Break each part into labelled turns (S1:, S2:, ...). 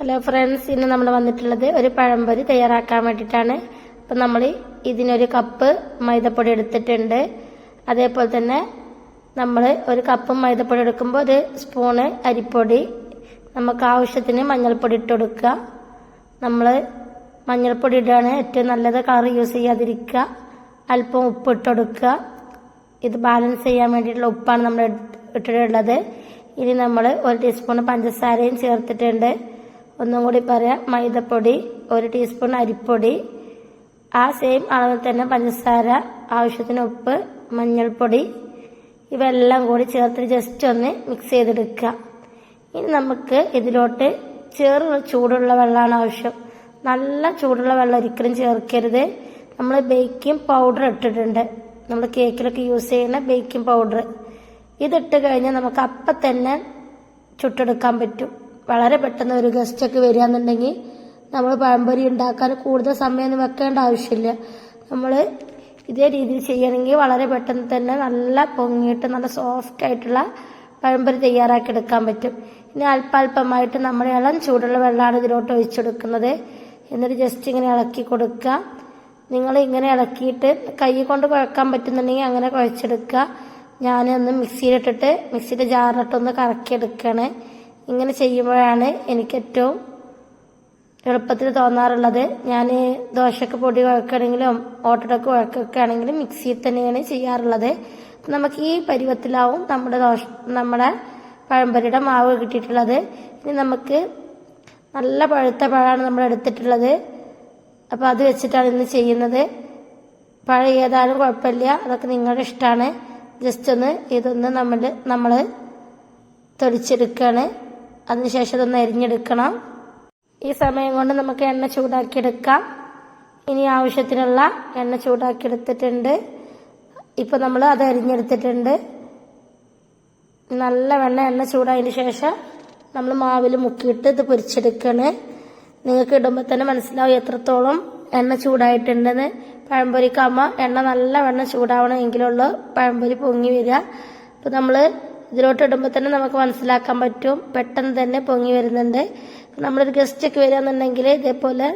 S1: Hello friends ഇന്ന് നമ്മൾ വന്നിട്ടുള്ളത് ഒരു പഴംപൊരി തയ്യാറാക്കാൻ വേണ്ടിയിട്ടാണ്. അപ്പം നമ്മൾ ഇതിനൊരു കപ്പ് മൈദപ്പൊടി എടുത്തിട്ടുണ്ട്. അതേപോലെ തന്നെ നമ്മൾ ഒരു കപ്പ് മൈദപ്പൊടി എടുക്കുമ്പോൾ ഒരു സ്പൂണ് അരിപ്പൊടി നമുക്ക് ആവശ്യത്തിന് മഞ്ഞൾപ്പൊടി ഇട്ട് കൊടുക്കുക. നമ്മൾ മഞ്ഞൾപ്പൊടി ഇടുകയാണ് ഏറ്റവും നല്ലത്. കളർ യൂസ് ചെയ്യാതിരിക്കുക. അല്പം ഉപ്പ് ഇട്ട് കൊടുക്കുക. ഇത് ബാലൻസ് ചെയ്യാൻ വേണ്ടിയിട്ടുള്ള ഉപ്പാണ് നമ്മൾ ഇട്ടിട്ടുള്ളത്. ഇനി നമ്മൾ ഒരു ടീസ്പൂൺ പഞ്ചസാരയും ചേർത്തിട്ടുണ്ട്. ഒന്നും കൂടി പറയാം. മൈദപ്പൊടി ഒരു ടീസ്പൂൺ അരിപ്പൊടി ആ സെയിം അളവിൽ തന്നെ പഞ്ചസാര ആവശ്യത്തിന് ഉപ്പ് മഞ്ഞൾപ്പൊടി ഇവയെല്ലാം കൂടി ചേർത്ത് ജസ്റ്റ് ഒന്ന് മിക്സ് ചെയ്തെടുക്കുക. ഇനി നമുക്ക് ഇതിലോട്ട് ചെറു ചൂടുള്ള വെള്ളമാണ് ആവശ്യം. നല്ല ചൂടുള്ള വെള്ളം ഒരിക്കലും ചേർക്കരുത്. നമ്മൾ ബേക്കിംഗ് പൗഡർ ഇട്ടിട്ടുണ്ട്. നമ്മൾ കേക്കിലൊക്കെ യൂസ് ചെയ്യുന്ന ബേക്കിംഗ് പൗഡർ ഇതിട്ട് കഴിഞ്ഞാൽ നമുക്ക് അപ്പം തന്നെ ചുട്ടെടുക്കാൻ പറ്റും. വളരെ പെട്ടെന്ന് ഒരു ഗസ്റ്റൊക്കെ വരികയെന്നുണ്ടെങ്കിൽ നമ്മൾ പഴംപൊരി ഉണ്ടാക്കാൻ കൂടുതൽ സമയമൊന്നും വെക്കേണ്ട ആവശ്യമില്ല. നമ്മൾ ഇതേ രീതിയിൽ ചെയ്യണമെങ്കിൽ വളരെ പെട്ടെന്ന് തന്നെ നല്ല പൊങ്ങിയിട്ട് നല്ല സോഫ്റ്റ് ആയിട്ടുള്ള പഴംപൊരി തയ്യാറാക്കി എടുക്കാൻ പറ്റും. ഇനി അല്പാൽപമായിട്ട് നമ്മൾ ഇളം ചൂടുള്ള വെള്ളമാണ് ഇതിലോട്ട് ഒഴിച്ചെടുക്കുന്നത്. എന്നിട്ട് ജസ്റ്റ് ഇങ്ങനെ ഇളക്കി കൊടുക്കുക. നിങ്ങൾ ഇങ്ങനെ ഇളക്കിയിട്ട് കൈ കൊണ്ട് കുഴക്കാൻ പറ്റുന്നുണ്ടെങ്കിൽ അങ്ങനെ കുഴച്ചെടുക്കുക. ഞാനൊന്ന് മിക്സിയിലിട്ടിട്ട് മിക്സിയുടെ ജാറിലിട്ടൊന്ന് കറക്കിയെടുക്കുകയാണ്. ഇങ്ങനെ ചെയ്യുമ്പോഴാണ് എനിക്ക് ഏറ്റവും എളുപ്പത്തിൽ തോന്നാറുള്ളത്. ഞാൻ ദോശക്ക് പൊടി കുഴക്കുകയാണെങ്കിലും ഓട്ടടക്ക് കുഴക്കൊക്കെ ആണെങ്കിലും മിക്സിയിൽ തന്നെയാണ് ചെയ്യാറുള്ളത്. നമുക്ക് ഈ പരുവത്തിലാവും നമ്മുടെ ദോശ നമ്മുടെ പഴംപൊരിയുടെ മാവ് കിട്ടിയിട്ടുള്ളത്. ഇനി നമുക്ക് നല്ല പഴുത്ത പഴമാണ് നമ്മൾ എടുത്തിട്ടുള്ളത്. അപ്പോൾ അത് വെച്ചിട്ടാണ് ഇന്ന് ചെയ്യുന്നത്. പഴം ഏതായാലും കുഴപ്പമില്ല. അതൊക്കെ നിങ്ങളുടെ ഇഷ്ടമാണ്. ജസ്റ്റ് ഒന്ന് ഇതൊന്ന് നമ്മൾ നമ്മൾ തൊലിച്ചെടുക്കുകയാണ് അതിനുശേഷം ഇതൊന്ന് അരിഞ്ഞെടുക്കണം ഈ സമയം കൊണ്ട് നമുക്ക് എണ്ണ ചൂടാക്കിയെടുക്കാം. ഇനി ആവശ്യത്തിനുള്ള എണ്ണ ചൂടാക്കിയെടുത്തിട്ടുണ്ട്. ഇപ്പൊ നമ്മൾ അത് അരിഞ്ഞെടുത്തിട്ടുണ്ട്. നല്ല വെണ്ണ എണ്ണ ചൂടായതിന് ശേഷം നമ്മൾ മാവിൽ മുക്കിയിട്ട് ഇത് പൊരിച്ചെടുക്കണേ. നിങ്ങൾക്ക് ഇടുമ്പോൾ തന്നെ മനസ്സിലാവും എത്രത്തോളം എണ്ണ ചൂടായിട്ടുണ്ടെന്ന്. പഴംപൊരിക്കാകുമ്പോൾ എണ്ണ നല്ല വെണ്ണ ചൂടാവണമെങ്കിലുള്ള പഴംപൊരി പൊങ്ങി വരിക. അപ്പോൾ നമ്മൾ ഇതിലോട്ട് ഇടുമ്പോൾ തന്നെ നമുക്ക് മനസ്സിലാക്കാൻ പറ്റും. പെട്ടെന്ന് തന്നെ പൊങ്ങി വരുന്നുണ്ട്. നമ്മളൊരു ഗസ്റ്റൊക്കെ വരികയെന്നുണ്ടെങ്കിൽ ഇതേപോലെ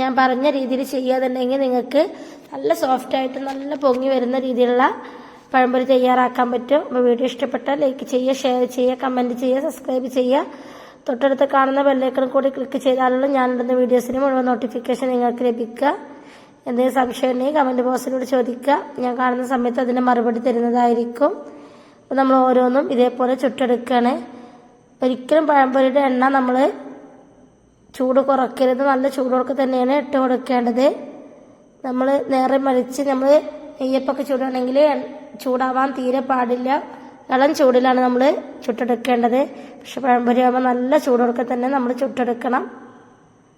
S1: ഞാൻ പറഞ്ഞ രീതിയിൽ ചെയ്യാന്നുണ്ടെങ്കിൽ നിങ്ങൾക്ക് നല്ല സോഫ്റ്റ് ആയിട്ട് നല്ല പൊങ്ങി വരുന്ന രീതിയിലുള്ള പഴംപൊരി തയ്യാറാക്കാൻ പറ്റും. അപ്പോൾ വീഡിയോ ഇഷ്ടപ്പെട്ടാൽ ലൈക്ക് ചെയ്യുക ഷെയർ ചെയ്യുക കമന്റ് ചെയ്യുക സബ്സ്ക്രൈബ് ചെയ്യുക. തൊട്ടടുത്ത് കാണുന്ന ബെല്ലൈക്കൺ കൂടി ക്ലിക്ക് ചെയ്താലുള്ള ഞാനിടുന്ന വീഡിയോസിന് മുഴുവൻ നോട്ടിഫിക്കേഷൻ നിങ്ങൾക്ക് ലഭിക്കുക. എന്തെങ്കിലും സംശയം ഉണ്ടെങ്കിൽ കമന്റ് ബോക്സിലൂടെ ചോദിക്കുക. ഞാൻ കാണുന്ന സമയത്ത് അതിന് മറുപടി തരുന്നതായിരിക്കും. അപ്പോൾ നമ്മൾ ഓരോന്നും ഇതേപോലെ ചുട്ടെടുക്കുകയാണ് ഒരിക്കലും പഴംപൊരിയുടെ എണ്ണ നമ്മൾ ചൂട് കുറയ്ക്കരുത്. നല്ല ചൂടോടൊക്കെ തന്നെയാണ് ഇട്ട് കൊടുക്കേണ്ടത്. നമ്മൾ നേരെ മറിച്ച് നമ്മൾ നെയ്യപ്പൊക്കെ ചൂടാണെങ്കിൽ ചൂടാവാൻ തീരെ പാടില്ല. ഇളം ചൂടിലാണ് നമ്മൾ ചുട്ടെടുക്കേണ്ടത്. പക്ഷെ പഴംപൊരി ആകുമ്പോൾ നല്ല ചൂടോടൊക്കെ തന്നെ നമ്മൾ ചുട്ടെടുക്കണം.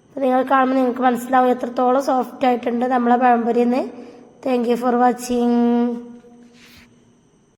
S1: അപ്പോൾ നിങ്ങൾ കാണുമ്പോൾ നിങ്ങൾക്ക് മനസ്സിലാവും എത്രത്തോളം സോഫ്റ്റ് ആയിട്ടുണ്ട് നമ്മളെ പഴംപൊരിന്ന്. Thank you for watching